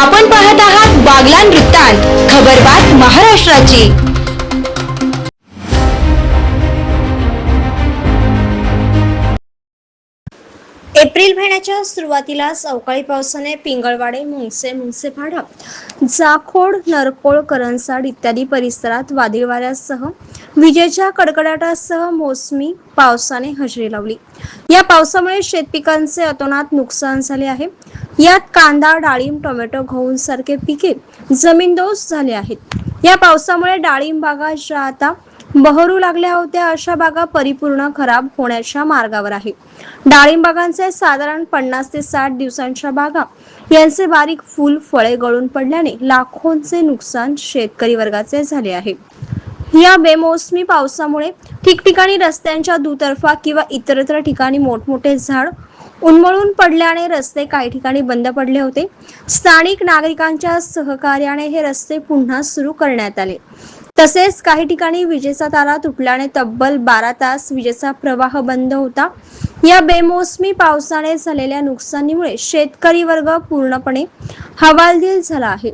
आपण पाहत आहात बागलान वृत्तांत खबरबात महाराष्ट्राची. एप्रिल महिन्याच्या सुरुवातीलाच अवकाळी पावसाने पिंगळवाडे मुंगसे मुंगसेपाडा जाखोड नरकोळ करंसाड इत्यादी परिसरात वादळी वाऱ्यासह विजेच्या कडकडाटासह मोसमी पावसाने हजेरी लावली. या पावसामुळे शेतपिकांचे अतोनात नुकसान झाले आहे. यात कांदा डाळिंब टोमॅटो गहू सारखे पिके जमीनदोस झाले आहेत. या पावसामुळे डाळिंब बागा ज्या आता बहरू लागल्या होत्या अशा बागा परिपूर्ण खराब होण्याच्या मार्गावर आहे. डाळिंब बागांचे साधारण पन्नास ते साठ दिवसांच्या बागा यांचे बारीक फुल फळे गळून पडल्याने लाखोंचे नुकसान शेतकरी वर्गाचे झाले आहे. या बेमोसमी पावसामुळे ठिकठिकाणी रस्त्यांच्या दुतर्फा किंवा इतरत्र ठिकाणी मोठमोठे झाड उन्मळून पडल्याने रस्ते काही ठिकाणी बंद पडले होते. स्थानिक नागरिकांच्या सहकार्याने हे रस्ते पुन्हा सुरू करण्यात आले. तसेच काही ठिकाणी विजेचा तारा तुटल्याने तब्बल बारा तास विजेचा प्रवाह बंद होता. या बेमोसमी पावसाने झालेल्या नुकसानीमुळे शेतकरी वर्ग पूर्णपणे हवालदिल झाला आहे.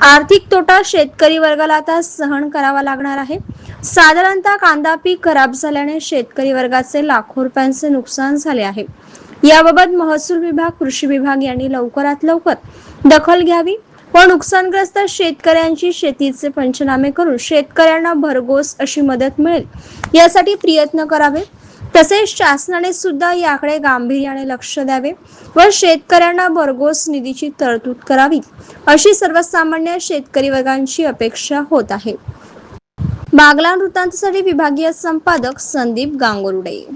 आर्थिक तोटा शेतकरी वर्गाला आता सहन करावा लागणार आहे. साधारणतः कांदा पीक खराब झाल्याने शेतकरी वर्गाचे लाखो रुपयांचे नुकसान झाले आहे. याबाबत महसूल विभाग कृषी विभाग यांनी लवकरात लवकर दखल घ्यावी व नुकसानग्रस्त शेतकऱ्यांची शेतीचे पंचनामे करून शेतकऱ्यांना भरघोस अशी मदत मिळेल यासाठी प्रयत्न करावे. तसेच शासनाने सुद्धा याकडे गांभीर्याने लक्ष द्यावे व शेतकऱ्यांना भरघोस निधीची तरतूद करावी अशी सर्वसामान्य शेतकरी वर्गांची अपेक्षा होत आहे. बागलान वृत्तांतसाठी विभागीय संपादक संदीप गांगोरुडे.